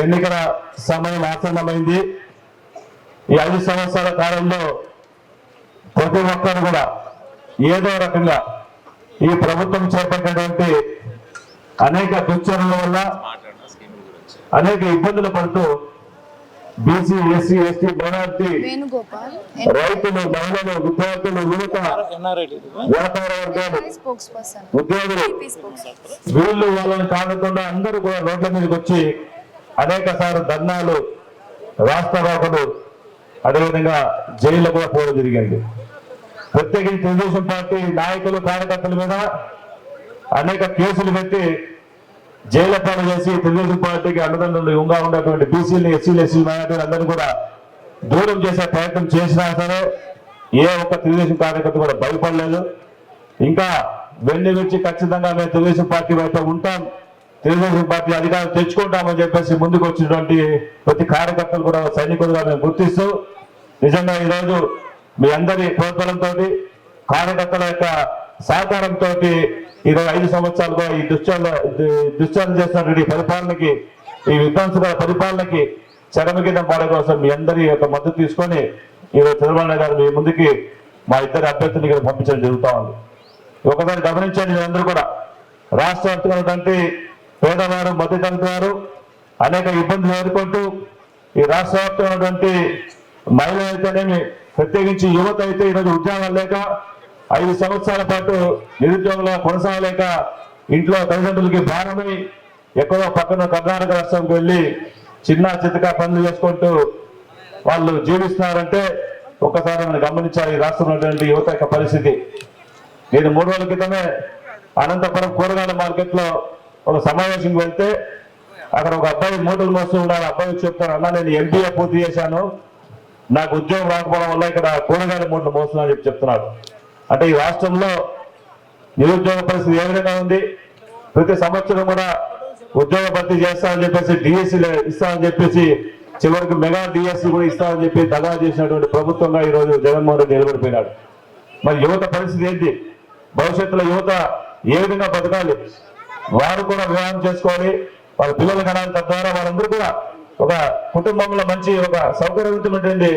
ఎన్నికల సమయం ఆసన్నమైంది. ఈ ఐదు సంవత్సరాల కాలంలో ప్రతి ఒక్కరు కూడా ఏదో రకంగా ఈ ప్రభుత్వం చేపట్టినటువంటి అనేక దుశ్చరణల వల్ల అనేక ఇబ్బందులు పడుతూ బీసీ ఎస్సీ ఎస్టీ మైనార్టీ రైతులు మహిళలు విద్యార్థులు యువత వ్యాపార వర్గాలు ఉద్యోగులు వీళ్ళు వాళ్ళని కాకుండా అందరూ కూడా రోడ్ల మీదకి వచ్చి అనేక సార్లు ధర్నాలు రాష్ట్రవాదులు అదేవిధంగా జైల్లో కూడా పోవడం జరిగింది. ప్రత్యేకించి తెలుగుదేశం పార్టీ నాయకులు కార్యకర్తల మీద అనేక కేసులు పెట్టి జైలు పాలు చేసి తెలుగుదేశం పార్టీకి అండదండలు యుంగా ఉన్నటువంటి బీసీలు ఎస్సీలు ఎస్సీ మైనార్టీలు కూడా దూరం చేసే ప్రయత్నం చేసినా సరే ఏ ఒక్క తెలుగుదేశం కార్యకర్త కూడా భయపడలేదు. ఇంకా వెన్ను నుంచి ఖచ్చితంగా మేము తెలుగుదేశం పార్టీ వైపు ఉంటాం. తెలుగుదేశం పార్టీ అధికారం తెచ్చుకుంటామని చెప్పేసి ముందుకు వచ్చినటువంటి ప్రతి కార్యకర్తలు కూడా సైనికులుగా మేము గుర్తిస్తూ నిజంగా ఈరోజు మీ అందరి ప్రోత్సాహంతో కార్యకర్తల యొక్క సహకారంతో ఈరోజు ఐదు సంవత్సరాలుగా ఈ దుశ్చరణ దుశ్చర్లు చేస్తున్నటువంటి పరిపాలనకి ఈ విధ్వంసకర పరిపాలనకి చరమగీతం పాడే కోసం మీ అందరి యొక్క మద్దతు తీసుకొని ఈరోజు చంద్రబాబు నాయుడు గారు మీ ముందుకి మా ఇద్దరు అభ్యర్థులు ఇక్కడ పంపించడం జరుగుతా ఉంది. ఒకసారి గమనించండి అందరూ కూడా రాష్ట్ర వ్యాప్తంగా పేదవారు మధ్యతరగతి వారు అనేక ఇబ్బందులు ఎదుర్కొంటూ ఈ రాష్ట్ర వ్యాప్తమైనటువంటి మహిళలు అయితేనేమి ప్రత్యేకించి యువత అయితే ఈరోజు ఉద్యోగాలు లేక ఐదు సంవత్సరాల పాటు నిరుద్యోగంలో కొనసాగలేక ఇంట్లో తల్లిదండ్రులకి భారమై ఎక్కడో పక్కన కర్ణాటక రాష్ట్రంకి వెళ్ళి చిన్న చితక పనులు చేసుకుంటూ వాళ్ళు జీవిస్తున్నారంటే ఒక్కసారి మనం గమనించాలి ఈ రాష్ట్రంలో యువత యొక్క పరిస్థితి. నేను మూడు రోజుల క్రితమే అనంతపురం కూరగాయల మార్కెట్లో ఒక సమావేశంకి వెళ్తే అక్కడ ఒక అబ్బాయి మూటలు మోస్తూ ఉన్నాడు. అబ్బాయి చెప్తాను అన్న నేను ఎంబీఏ పూర్తి చేశాను. నాకు ఉద్యోగం రాకపోవడం వల్ల ఇక్కడ కూరగాయల మూటలు మోస్తున్నాను అని చెప్పి చెప్తున్నాడు. అంటే ఈ రాష్ట్రంలో నిరుద్యోగ పరిస్థితి ఏ విధంగా ఉంది? ప్రతి సంవత్సరం కూడా ఉద్యోగ భర్తీ చేస్తామని చెప్పేసి డిఎస్సీ ఇస్తామని చెప్పేసి చివరికి మెగా డిఎస్సీ కూడా ఇస్తామని చెప్పి దగా చేసినటువంటి ప్రభుత్వంగా ఈ రోజు జగన్మోహన్ రెడ్డి నిలబడిపోయినాడు. మరి యువత పరిస్థితి ఏంటి? భవిష్యత్తులో యువత ఏ విధంగా బతకాలి? వారు కూడా వివాహం చేసుకోవాలి. వాళ్ళ పిల్లలు కనాలి తద్వారా వాళ్ళందరూ కూడా ఒక కుటుంబంలో మంచి ఒక సౌకర్యవంతమైనటువంటి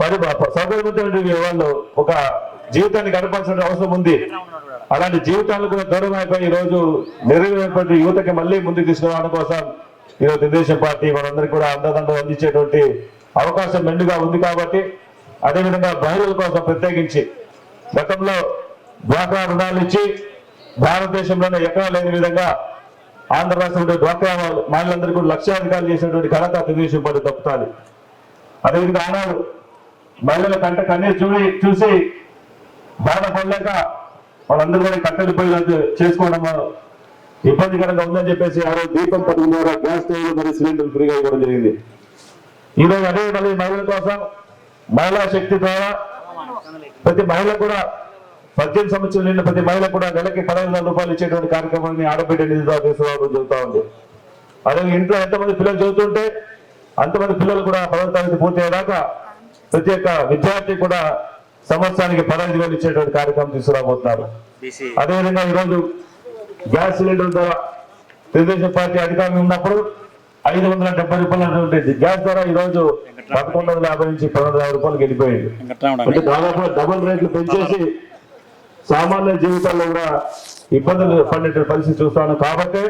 మరి సౌకర్యవంతమైనటువంటి వాళ్ళు ఒక జీవితాన్ని గడపాల్సిన అవసరం ఉంది. అలాంటి జీవితాలకు కూడా దూరం అయిపోయి ఈ రోజు నెరవేరినటువంటి యువతకి మళ్ళీ ముందుకు తీసుకురావడం కోసం ఈరోజు తెలుగుదేశం పార్టీ మనందరికీ కూడా అండదండలు అందించేటువంటి అవకాశం మెండుగా ఉంది కాబట్టి అదేవిధంగా మహిళల కోసం ప్రత్యేకించి గతంలో డ్వాక్రా రుణాలు ఇచ్చి భారతదేశంలోనే ఎక్కడా లేని విధంగా ఆంధ్ర రాష్ట్రంలో డ్వాక్రా మహిళలందరికీ కూడా లక్ష్యాధికారులు చేసినటువంటి ఘనత తెలుగుదేశం పార్టీ తప్పుతాలి అదేవిధంగా ఆనాడు మహిళల కంట కన్నీరు చూడి చూసి బాధపడలేక వాళ్ళందరూ కూడా కట్టెలు పోయినట్టు చేసుకోవడం ఇబ్బందికరంగా ఉందని చెప్పేసి ఆ రోజు దీపం పథకం గ్యాస్ స్టవ్ మరియు సిలిండర్ ఫ్రీగా ఇవ్వడం జరిగింది. ఈరోజు అదే మళ్ళీ మహిళల కోసం మహిళా శక్తి ద్వారా ప్రతి మహిళ కూడా పద్దెనిమిది సంవత్సరాలు నిండిన ప్రతి మహిళ కూడా నెలకి పదహైదు వందల రూపాయలు ఇచ్చేటువంటి కార్యక్రమాన్ని ఆడబిడ్డ నిధి తీసుకురావడం జరుగుతూ ఉంది. అదే ఇంట్లో ఎంతమంది పిల్లలు చదువుతుంటే అంతమంది పిల్లలు కూడా పదవ తరగతి పూర్తి అయ్యేదాకా ప్రతి ఒక్క విద్యార్థి కూడా సంవత్సరానికి పదహైదు వేలు ఇచ్చేటువంటి కార్యక్రమం తీసుకురాబోతున్నారు. అదేవిధంగా ఈరోజు గ్యాస్ సిలిండర్ ద్వారా తెలుగుదేశం పార్టీ అధికారంలో ఉన్నప్పుడు ఐదు వందల డెబ్బై రూపాయలు గ్యాస్ ద్వారా ఈ రోజు పదకొండు వందల యాభై నుంచి పన్నెండు యాభై రూపాయలు వెళ్ళిపోయింది. దాదాపు డబుల్ రేట్లు పెంచేసి సామాన్య జీవితాల్లో కూడా ఇబ్బందులు పడిన పరిస్థితి చూస్తాను. కాబట్టి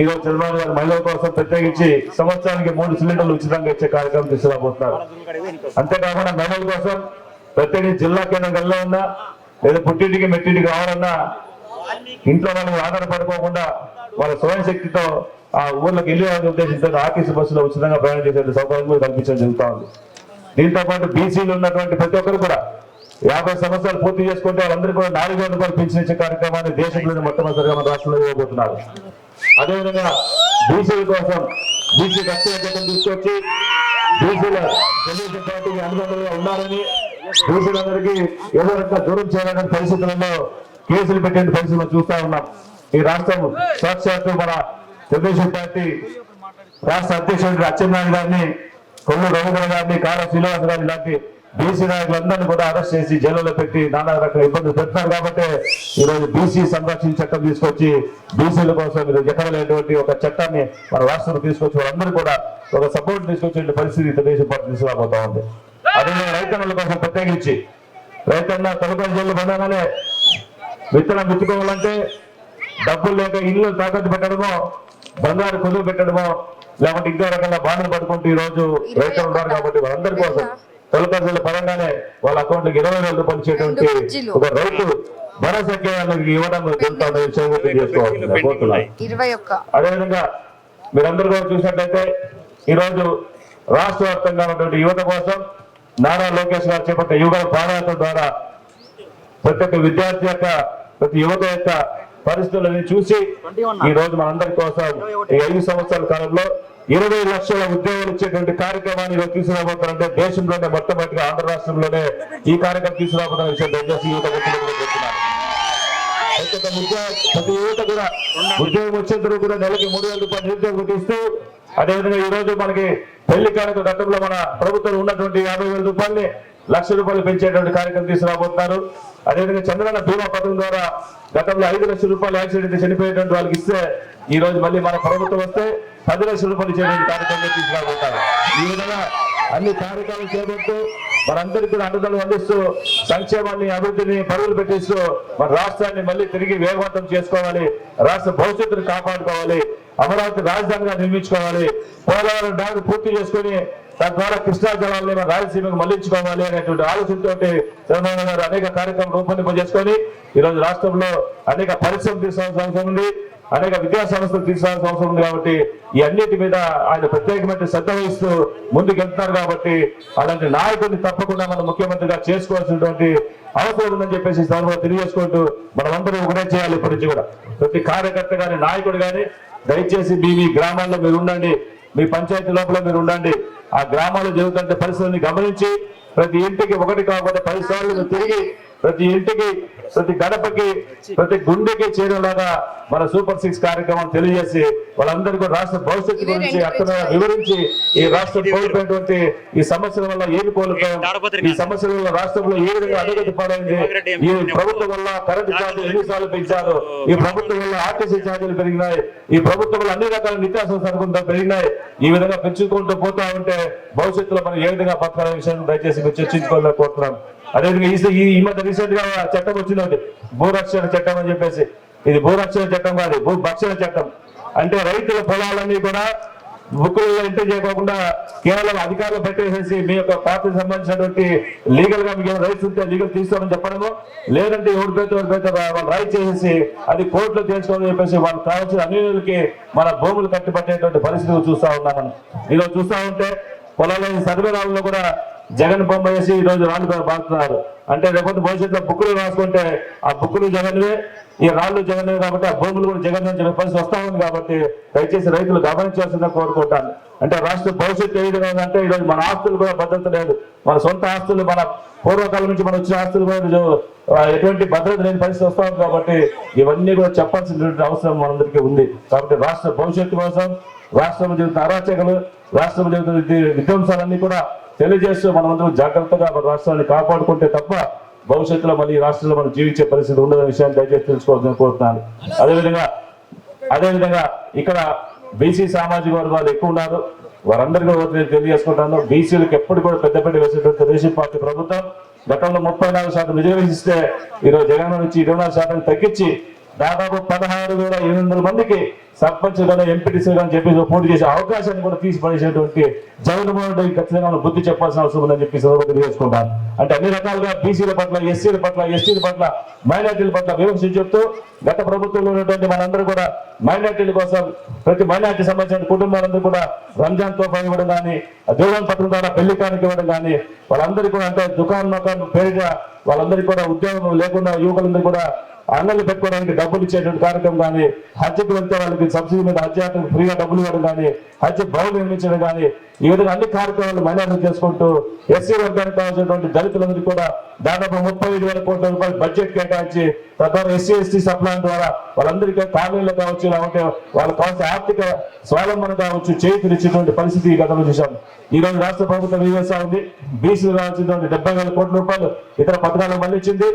ఈ చంద్రబాబు గారు మహిళల కోసం ప్రత్యేకించి సంవత్సరానికి మూడు సిలిండర్లు ఉచితంగా ఇచ్చే కార్యక్రమం తీసుకురాబోతున్నారు. అంతేకాకుండా మహిళల కోసం ప్రత్యేకించి జిల్లా కేంద్రంలో ఉన్నా లేదా పుట్టింటికి మెట్టింటికి రావాలన్నా ఇంట్లో వాళ్ళు ఆధారపడుకోకుండా వాళ్ళ స్వయం శక్తితో ఆ ఊర్లోకి వెళ్ళే ఉద్దేశంతో ఆర్టీసీ బస్సులో ఉచితంగా ప్రయాణం చేసే సౌకర్యం కూడా కల్పించడం జరుగుతూ ఉంది. దీంతో పాటు బీసీలు ఉన్నటువంటి ప్రతి ఒక్కరు కూడా యాభై సంవత్సరాలు పూర్తి చేసుకుంటే వాళ్ళందరూ కూడా నాలుగు వేల రూపాయలు పెన్షన్ ఇచ్చే కార్యక్రమాన్ని దేశంలోని మొట్టమొదటిగా మన రాష్ట్రంలో ఇవ్వబోతున్నారు. అదేవిధంగా బీసీల కోసం బీసీ రక్షణ తీసుకొచ్చి బీసీల తెలుగుదేశం పార్టీకి అనుబంధంగా ఉన్నారని బీసీలందరికీ ఏదో రకంగా దూరం చేయాలనే పరిస్థితులలో కేసులు పెట్టే పరిస్థితులు మనం చూస్తా ఉన్నాం. ఈ రాష్ట్రం సాక్షాత్తు మన తెలుగుదేశం పార్టీ రాష్ట్ర అధ్యక్షుడు అచ్చెన్నాయుడు గారిని కొల్లు రవీంద్ర గారిని కార శ్రీనివాస గారిని లాంటి బీసీ నాయకులందరినీ కూడా అరెస్ట్ చేసి జైలులో పెట్టి నానా రకాల ఇబ్బందులు పెడుతున్నారు కాబట్టి ఈ రోజు బీసీ సంరక్షణ చట్టం తీసుకొచ్చి బీసీల కోసం మీరు ఎక్కడ లేనటువంటి ఒక చట్టాన్ని మన రాష్ట్రంలో తీసుకొచ్చి వాళ్ళందరూ కూడా ఒక సపోర్ట్ తీసుకొచ్చే పరిస్థితి తెలుగుదేశం పార్టీ తీసుకురాబోతా ఉంది. అదే రైతన్నల కోసం ప్రత్యేకించి రైతన్న తొలకరి జైలు పడగానే విత్తనం విత్తుకోవాలంటే డబ్బులు లేక ఇల్లు తాకట్టు పెట్టడమో బంగారు కుదురు పెట్టడమో లేకుంటే ఇంకో రకాల బాధలు పడుకుంటూ ఈ రోజు రైతులు ఉన్నారు కాబట్టి వాళ్ళందరి కోసం తొలకరి పరంగానే వాళ్ళ అకౌంట్కి ఇరవై వేల రూపాయలు ఇచ్చేటువంటి ఒక రైతు భరోసా కేంద్రాలకు ఇవ్వడం జరుగుతుంది విషయం అదేవిధంగా మీరందరూ కూడా చూసినట్లయితే ఈరోజు రాష్ట్ర వ్యాప్తంగా ఉన్నటువంటి యువత కోసం నారా లోకేష్ గారు చేపట్టే యువ పాదయాత్ర ద్వారా ప్రతి ఒక్క విద్యార్థి యొక్క ప్రతి యువత యొక్క పరిస్థితులను చూసి ఈ రోజు మనందరి కోసం ఈ ఐదు సంవత్సరాల కాలంలో ఇరవై లక్షల ఉద్యోగాలు ఇచ్చేటువంటి కార్యక్రమాన్ని తీసుకురాబోతారంటే దేశంలోనే మొట్టమొదటిగా ఆంధ్ర రాష్ట్రంలోనే ఈ కార్యక్రమం తీసుకురాబోతున్న విషయం దయచేసి యువత ప్రతి యువత కూడా ఉద్యోగం వచ్చేందుకు కూడా నెలకి మూడు వేల రూపాయలు నిరుద్యోగం ఇస్తూ అదేవిధంగా ఈ రోజు మనకి పెళ్ళి కానుక గతంలో మన ప్రభుత్వం ఉన్నటువంటి యాభై వేల రూపాయలని లక్ష రూపాయలు పెంచేటువంటి కార్యక్రమం తీసుకురాబోతున్నారు. అదేవిధంగా చంద్రన్న బీమా పథకం ద్వారా గతంలో ఐదు లక్షల రూపాయలు యాక్సిడెంట్ చనిపోయేటువంటి వాళ్ళకి ఇస్తే ఈ రోజు మళ్ళీ మన ప్రభుత్వం వస్తే పది లక్షల రూపాయలు ఇచ్చేటువంటి కార్యక్రమం తీసుకురాబోతారు. ఈ విధంగా అన్ని కార్యక్రమాలు చేపడుతూ మనందరికీ కూడా అండదండలు అందిస్తూ సంక్షేమాన్ని అభివృద్ధిని పరుగులు పెట్టిస్తూ మన రాష్ట్రాన్ని మళ్ళీ తిరిగి వేగవంతం చేసుకోవాలి. రాష్ట్ర భవిష్యత్తును కాపాడుకోవాలి. అమరావతి రాజధానిగా నిర్మించుకోవాలి. పోలవరం డ్యామ్ పూర్తి చేసుకొని తద్వారా కృష్ణా జలాన్ని మన రాయలసీమకు మళ్ళించుకోవాలి అనేటువంటి ఆలోచనతో చంద్రబాబు గారు అనేక కార్యక్రమం రూపొందింపజేసుకొని ఈ రోజు రాష్ట్రంలో అనేక పరిశ్రమలు తీసుకోవాల్సిన అవసరం ఉంది. అనేక విద్యా సంస్థలు తీసుకోవాల్సిన అవసరం ఉంది కాబట్టి ఈ అన్నిటి మీద ఆయన ప్రత్యేకమైన శ్రద్ధ వహిస్తూ ముందుకు వెళ్తున్నారు కాబట్టి అలాంటి నాయకుడిని తప్పకుండా మనం ముఖ్యమంత్రిగా చేసుకోవాల్సినటువంటి అవసరం ఉందని చెప్పేసి ఈ సందర్భంగా తెలియజేసుకుంటూ మనమందరం ఒకటే చేయాలి ఇప్పటి నుంచి కూడా. ప్రతి కార్యకర్త కానీ నాయకుడు కానీ దయచేసి మీ మీ గ్రామాల్లో మీరు ఉండండి మీ పంచాయతీ లోపల మీరు ఉండండి. ఆ గ్రామాల్లో జరుగుతున్న పరిస్థితుల్ని గమనించి ప్రతి ఇంటికి ఒకటి కాకుండా పది సార్లు తిరిగి ప్రతి ఇంటికి ప్రతి గడపకి ప్రతి గుండెకి చేరేలాగా మన సూపర్ సిక్స్ కార్యక్రమం తెలియజేసి వాళ్ళందరికీ కూడా రాష్ట్ర భవిష్యత్తు గురించి అక్కడ వివరించి ఈ రాష్ట్రం కోల్పోయినటువంటి ఈ సమస్యల వల్ల ఏమి కోల్పోయాం? ఈ సమస్యల వల్ల రాష్ట్రంలో ఏ విధంగా అడుగుతి పడింది? ఈ ప్రభుత్వం వల్ల కరెంటు ఛార్జీలు ఎన్నిసార్లు పెంచారు? ఈ ప్రభుత్వం వల్ల ఆర్టీసీ ఛార్జీలు పెరిగినాయి. ఈ ప్రభుత్వం వల్ల అన్ని రకాల నిత్యావసర సరుకులు పెరిగినాయి. ఈ విధంగా పెంచుకుంటూ పోతా ఉంటే భవిష్యత్తులో మనం ఏ విధంగా బతకాలనే విషయం దయచేసి మీరు చర్చించుకోవాలని కోరుతున్నాం. అదేవిధంగా ఈ ఈ- ఈ మధ్య రీసెంట్గా చట్టం వచ్చింది ఒకటి. భూరక్షణ చట్టం అని చెప్పేసి. ఇది భూరక్షణ చట్టం కాదు భూ భక్షణ చట్టం. అంటే రైతుల పొలాలన్నీ కూడా బుక్కులలో ఎంటర్ చేయకుండా కేవలం అధికారులు పెట్టేసేసి మీ యొక్క పార్టీకి సంబంధించినటువంటి లీగల్గా మీకు రైట్స్ ఉంటే లీగల్ తీసుకోమని చెప్పడము లేదంటే ఎవరి పేరు ఎవరి పేరు వాళ్ళు రైట్ చేసేసి అది కోర్టులో తీసుకోవాలని చెప్పేసి వాళ్ళు కావాల్సిన అన్యులకి మన భూములు కట్టుబట్టేటువంటి పరిస్థితి చూస్తా ఉన్నాం మనం ఈరోజు చూస్తా ఉంటే పొలాల సర్వేరాల్లో కూడా జగన్ బొమ్మ వేసి ఈ రోజు రాళ్ళు బాగుతున్నారు అంటే రేపటి భవిష్యత్తులో బుక్కులు రాసుకుంటే ఆ బుక్కులు జగన్వే ఈ రాళ్ళు జగన్వే కాబట్టి ఆ భూములు కూడా జగన్ నుంచి పరిస్థితి వస్తా ఉంది కాబట్టి దయచేసి రైతులు గమనించాల్సిందే కోరుకుంటాను. అంటే రాష్ట్ర భవిష్యత్తు ఏ విధంగా ఉందంటే ఈ రోజు మన ఆస్తులు కూడా భద్రత లేదు. మన సొంత ఆస్తులు మన పూర్వకాలం నుంచి మన వచ్చిన ఆస్తులు కూడా ఎటువంటి భద్రత లేని పరిస్థితి వస్తా ఉంది కాబట్టి ఇవన్నీ కూడా చెప్పాల్సినటువంటి అవసరం మనందరికీ ఉంది. కాబట్టి రాష్ట్ర భవిష్యత్తు కోసం రాష్ట్రంలో జరుగుతున్న అరాచకలు రాష్ట్రంలో జరుగుతున్న విధ్వంసాలన్నీ కూడా తెలియజేస్తూ మనమందరం జాగ్రత్తగా మన రాష్ట్రాన్ని కాపాడుకుంటే తప్ప భవిష్యత్తులో మళ్ళీ ఈ రాష్ట్రంలో మనం జీవించే పరిస్థితి ఉండదనే విషయాన్ని దయచేసి తెలుసుకోవాలని కోరుతున్నాను. అదేవిధంగా అదేవిధంగా ఇక్కడ బీసీ సామాజిక వర్గాలు ఎక్కువ ఉన్నారు. వారందరికీ నేను తెలియజేసుకుంటాను. బీసీలకు ఎప్పుడు కూడా పెద్ద వేసేటువంటి తెలుగుదేశం పార్టీ ప్రభుత్వం గతంలో ముప్పై నాలుగు శాతం రిజర్వేషన్ ఇస్తే ఈరోజు జగన్ నుంచి ఇరవై నాలుగు శాతం తగ్గించి దాదాపు పదహారు వేల ఎనిమిది వందల మందికి సర్పంచ్ గాను ఎంపీటీసీ అని చెప్పి పోటీ చేసే అవకాశాన్ని కూడా తీసి పడేసేటువంటి జగన్మోహన్ రెడ్డి ఖచ్చితంగా బుద్ధి చెప్పాల్సిన అవసరం ఉందని చెప్పి సందర్భంగా తెలియజేసుకుంటాను. అంటే అన్ని రకాలుగా బీసీల పట్ల ఎస్సీల పట్ల ఎస్టీల పట్ల మైనార్టీల పట్ల విమర్శించి చెప్తూ గత ప్రభుత్వంలో ఉన్నటువంటి మనందరూ కూడా మైనార్టీల కోసం ప్రతి మైనార్టీ సంబంధించిన కుటుంబాలందరూ కూడా రంజాన్ తోఫా ఇవ్వడం కానీ దేవుని పత్రం ద్వారా పెళ్ళి కానుక ఇవ్వడం కానీ వాళ్ళందరికీ కూడా అంటే దుకాణం పేరిట పేరుగా వాళ్ళందరికీ కూడా ఉద్యోగం లేకుండా యువకులందరూ కూడా అంగళ్ళు పెట్టుకోవడానికి డబ్బులు ఇచ్చేటువంటి కార్యక్రమం కానీ హజ్కి వెళ్తే వాళ్ళకి సబ్సిడీ మీద హజ్ యాత్రకు ఫ్రీగా డబ్బులు ఇవ్వడం కానీ హజ్ భవన్ నిర్మించడం కానీ ఈ విధంగా అన్ని కార్యక్రమాలు మహిళలు చేసుకుంటూ ఎస్సీ వర్గానికి కావాల్సినటువంటి దళితులందరికీ కూడా దాదాపు ముప్పై ఐదు వేల కోట్ల రూపాయలు బడ్జెట్ కేటాయించి తద్వారా ఎస్సీ ఎస్టీ సప్లాన్ ద్వారా వాళ్ళందరికీ కాలనీలు కావచ్చు లేకుంటే వాళ్ళకి కావాల్సిన ఆర్థిక స్వావలంబన కావచ్చు చేతులిచ్చేటువంటి పరిస్థితి ఈ గతంలో చూసాం ఈ రోజు రాష్ట్ర ప్రభుత్వం ఏం చేస్తా ఉంది? బీసీలు రావాల్సినటువంటి డెబ్బై వేల కోట్ల రూపాయలు ఇతర పథకాలు మళ్ళించింది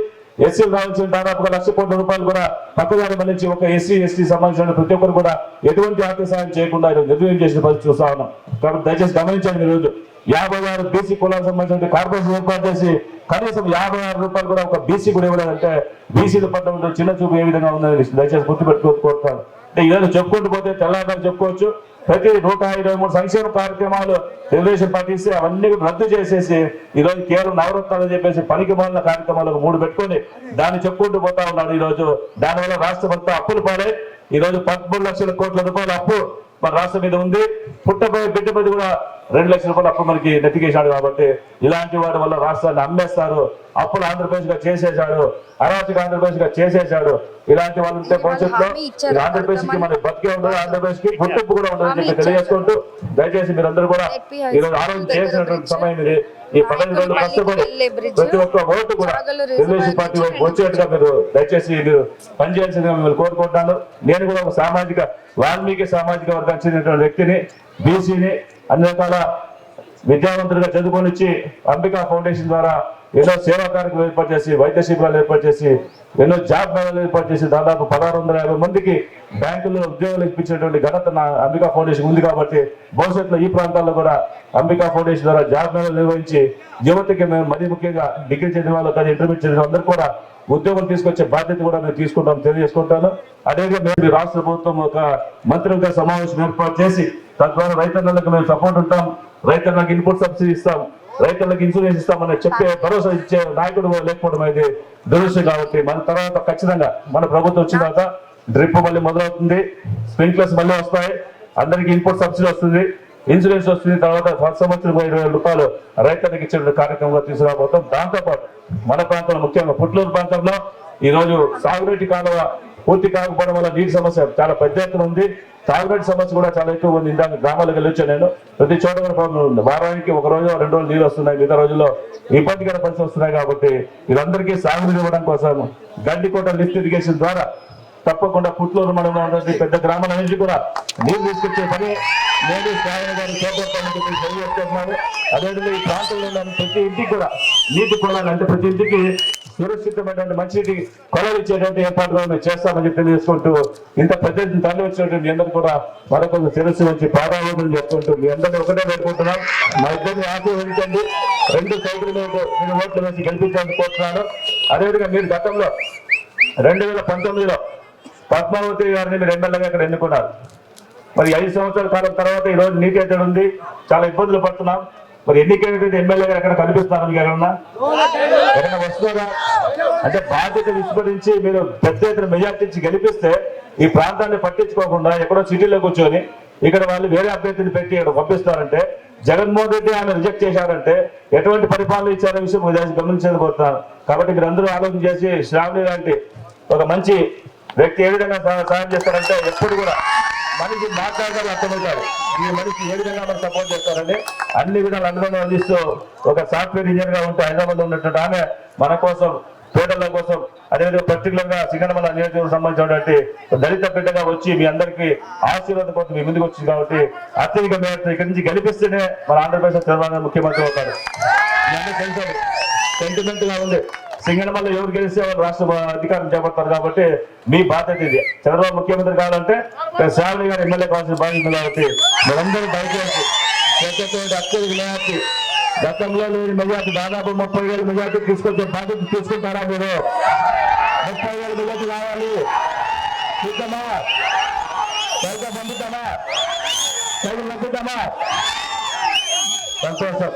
ఎస్సీలు రావాల్సిన దాదాపుగా లక్ష కోట్ల రూపాయలు కూడా పక్కదారి మళ్ళించి ఒక ఎస్సీ ఎస్టీ సంబంధించిన ప్రతి ఒక్కరు కూడా ఎటువంటి ఆర్థిక సాయం చేయకుండా ఈరోజు నిర్ణయం చేసిన పరిస్థితి చూస్తా ఉన్నాం. కాబట్టి దయచేసి గమనించండి ఈరోజు. రోజు యాభై ఆరు బీసీ కులాలకు సంబంధించిన కార్పొరేషన్ ఏర్పాటు చేసి కనీసం యాభై ఆరు రూపాయలు కూడా ఒక బీసీ కూడా ఇవ్వలేదంటే బీసీల పట్ల ఉన్న చిన్న చూపు ఏ విధంగా ఉందని దయచేసి గుర్తుపెట్టుకోకపోతాను అంటే ఈరోజు చెప్పుకుంటూ పోతే తెల్లారి చెప్పుకోవచ్చు. ప్రతి నూట ఇరవై మూడు సంక్షేమ కార్యక్రమాలు తెలుగుదేశం పార్టీ అవన్నీ రద్దు చేసేసి ఈ రోజు కేవలం నవరత్నాలు చెప్పేసి పనికి మాలిన కార్యక్రమాలకు మూడు పెట్టుకొని దాన్ని చెప్పుకుంటూ పోతా ఉన్నాడు ఈరోజు. దానివల్ల రాష్ట్రం అంతా అప్పులు పాడే ఈరోజు పదమూడు లక్షల కోట్ల రూపాయల అప్పు మన రాష్ట్రం మీద ఉంది. పుట్టబోయే బిడ్డ మీద కూడా రెండు లక్షల రూపాయలు అప్పు మనకి నెత్తికేశాడు కాబట్టి ఇలాంటి వాడి వల్ల రాష్ట్రాన్ని అమ్మేస్తారు. అప్పులు ఆంధ్రప్రదేశ్గా చేసేశాడు అరాచక ఆంధ్రప్రదేశ్గా చేసేశాడు. ఇలాంటి వాళ్ళు ఉంటే భవిష్యత్తులో హామీ ఇచ్చారు. ఈ ఆంధ్రప్రదేశ్కి మన బతికే ఉండదు ఆంధ్రప్రదేశ్కి గుర్తింపు కూడా ఉండదు చెప్పి తెలియజేసుకుంటూ దయచేసి మీరందరూ కూడా ఈ రోజు ఆరోగ్యం చేసినటువంటి సమయం ఇది. ఈ పదహైదు రోజులు కష్టపడి ప్రతి ఒక్క ఓటు కూడా తెలుగుదేశం పార్టీ వచ్చేట్టుగా మీరు దయచేసి మీరు పనిచేయాల్సిందిగా మిమ్మల్ని కోరుకుంటున్నాను. నేను కూడా ఒక సామాజిక వాల్మీకి సామాజిక వర్గానికి చెందినటువంటి వ్యక్తిని బీసీని అన్ని రకాల విద్యావంతులుగా చదువుకొనిచ్చి అంబికా ఫౌండేషన్ ద్వారా ఎన్నో సేవా కార్యక్రమాలు ఏర్పాటు చేసి వైద్య శిబిరాలు ఏర్పాటు చేసి ఎన్నో జాబ్ మేళాలు ఏర్పాటు చేసి దాదాపు పదహారు వందల యాభై మందికి బ్యాంకుల్లో ఉద్యోగాలు ఇప్పించినటువంటి ఘనత నా అంబికా ఫౌండేషన్ ఉంది కాబట్టి భవిష్యత్తులో ఈ ప్రాంతాల్లో కూడా అంబికా ఫౌండేషన్ ద్వారా జాబ్ మేళాలు నిర్వహించి యువతకి మేము మరీ ముఖ్యంగా డిగ్రీ చదివిన వాళ్ళు కానీ ఇంటర్మీడియట్ చదివిన అందరూ కూడా ఉద్యోగం తీసుకొచ్చే బాధ్యత కూడా మేము తీసుకుంటాం తెలియజేసుకుంటాను. అదేవిధంగా మేము రాష్ట్ర ప్రభుత్వం ఒక మంత్రులుగా సమావేశం ఏర్పాటు చేసి తద్వారా రైతన్నలకు మేము సపోర్ట్ ఉంటాం రైతన్నలకు ఇన్పుట్ సబ్సిడీ ఇస్తాం. రైతులకు ఇన్సూరెన్స్ ఇస్తామని చెప్పే భరోసా ఇచ్చే నాయకుడు లేకపోవడం అయితే దురదృష్టం కాబట్టి మన తర్వాత ఖచ్చితంగా మన ప్రభుత్వం వచ్చిన తర్వాత డ్రిప్ మళ్ళీ మొదలవుతుంది. స్ప్రింక్లర్స్ మళ్ళీ వస్తాయి. అందరికి ఇన్పుట్ సబ్సిడీ వస్తుంది. ఇన్సూరెన్స్ వస్తుంది. తర్వాత ప్రతి సంవత్సరం ఇరవై వేల రూపాయలు రైతులకు ఇచ్చిన కార్యక్రమంలో తీసుకురాబోతాం. దాంతోపాటు మన ప్రాంతంలో ముఖ్యంగా పుట్లూరు ప్రాంతంలో ఈ రోజు సాగునీటి కాలువ పూర్తి కాకపోవడం వల్ల నీటి సమస్య చాలా పెద్ద ఎత్తున ఉంది. తాగునీటి సమస్య కూడా చాలా ఎక్కువ ఉంది. ఇందాక గ్రామాలకు వెళ్ళొచ్చాను నేను? ప్రతి చోట కూడా ప్రాబ్లం ఉంది. వారానికి ఒక రోజు రెండు రోజులు నీళ్ళు వస్తున్నాయి. మిగతా రోజుల్లో ఇబ్బందికర పరిస్థితి వస్తున్నాయి కాబట్టి వీళ్ళందరికీ సాగునీరు ఇవ్వడం కోసం గడ్డికోట లిఫ్ట్ ఇరిగేషన్ ద్వారా తప్పకుండా పుట్లూరు మండలంలో ఉన్నటువంటి పెద్ద గ్రామాల నుంచి కూడా నీరు తీసుకొచ్చే పని నేను శ్రావణ గారు చేపట్టాలని చెప్పి తెలియజేస్తున్నాను. అదేవిధంగా ఈ ప్రాంతంలో ఉన్న ప్రతి ఇంటికి కూడా నీటి కొనాలంటే ప్రతి ఇంటికి సురక్షితమైనటువంటి మంచినీటి కొలలు ఇచ్చేటువంటి ఏర్పాట్లు మేము చేస్తామని చెప్పి తెలియజేసుకుంటూ ఇంత పెద్ద తల్లి తరలి వచ్చినటువంటి అందరూ కూడా మరొక శిరస్సు వచ్చి పాదాలను చెప్పుకుంటూ మీ అందరినీ ఒకటే పెట్టుకుంటున్నాం మా ఇద్దరిని ఆశీర్వదించండి. రెండు సైకిల్ మీరు ఓట్లు వేసి గెలిపించాలని కోరుతున్నాను. అదేవిధంగా మీరు గతంలో రెండు వేల పంతొమ్మిదిలో పద్మావతి గారిని మీరు ఎమ్మెల్యేగా ఇక్కడ ఎన్నుకున్నారు. మరి ఐదు సంవత్సరాల కాలం తర్వాత ఈ రోజు నీటి ఎద్దడి ఉంది. చాలా ఇబ్బందులు పడుతున్నాం. మరి ఎన్నికైనటువంటి ఎమ్మెల్యేగా ఎక్కడ కనిపిస్తున్నారు మీకు ఎక్కడన్నా ఎక్కడ వస్తున్నారా? అంటే బాధ్యత విస్మరించి మీరు పెద్ద ఎత్తున మెజార్టీ గెలిపిస్తే ఈ ప్రాంతాన్ని పట్టించుకోకుండా ఎక్కడో సిటీలో కూర్చొని ఇక్కడ వాళ్ళు వేరే అభ్యర్థిని పెట్టి ఇక్కడ పంపిస్తారంటే జగన్మోహన్ రెడ్డి ఆమె రిజెక్ట్ చేశారంటే ఎటువంటి పరిపాలన ఇచ్చారో విషయం మీరు కోరుతున్నాను కాబట్టి మీరందరూ అందరూ ఆలోచన చేసి శ్రావణి లాంటి ఒక మంచి వ్యక్తి ఏ విధంగా సహాయం చేస్తారంటే ఎప్పుడు కూడా మనిషి మాట్లాడడం అర్థమవుతారు. ఈ మనిషి ఏ విధంగా మనం సపోర్ట్ చేస్తారండి అన్ని విధాలు అనుభవం అందిస్తూ ఒక సాఫ్ట్వేర్ ఇంజనీర్గా ఉంటూ హైదరాబాద్లో ఉన్నటువంటి ఆమె మన కోసం పేదల కోసం అదేవిధంగా పర్టికులర్గా సింగనమల నియోజకవర్గం సంబంధించినటువంటి దళిత బిడ్డగా వచ్చి మీ అందరికీ ఆశీర్వాదం కోసం మీ ముందుకు వచ్చింది కాబట్టి అత్యధిక మేరకు ఇక్కడి నుంచి గెలిపిస్తేనే మన ఆంధ్రప్రదేశ్ తెలంగాణ ముఖ్యమంత్రి అవుతారు. సెంటిమెంట్గా ఉంది. సింగళమల్ల ఎవరు గెలిస్తే వాళ్ళు రాష్ట్ర అధికారం చేపడతారు కాబట్టి మీ బాధ్యత ఇది. చంద్రబాబు ముఖ్యమంత్రి కావాలంటే శ్రావణి గారు ఎమ్మెల్యే కావాల్సిన బాధ్యత కాబట్టి మీరందరూ దయచేసి చేసేటువంటి అత్యధిక మెజార్టీ. గతంలో లేని మెజార్టీ దాదాపు ముప్పై వేల మెజార్టీ తీసుకొచ్చే బాధ్యత తీసుకుంటారా మీరు? ముప్పై వేల మెజార్టీ కావాలి. చూద్దామా? సరిగ్గా పంపుతామా? సరిగ్గా పంపుతామా సంతోషం.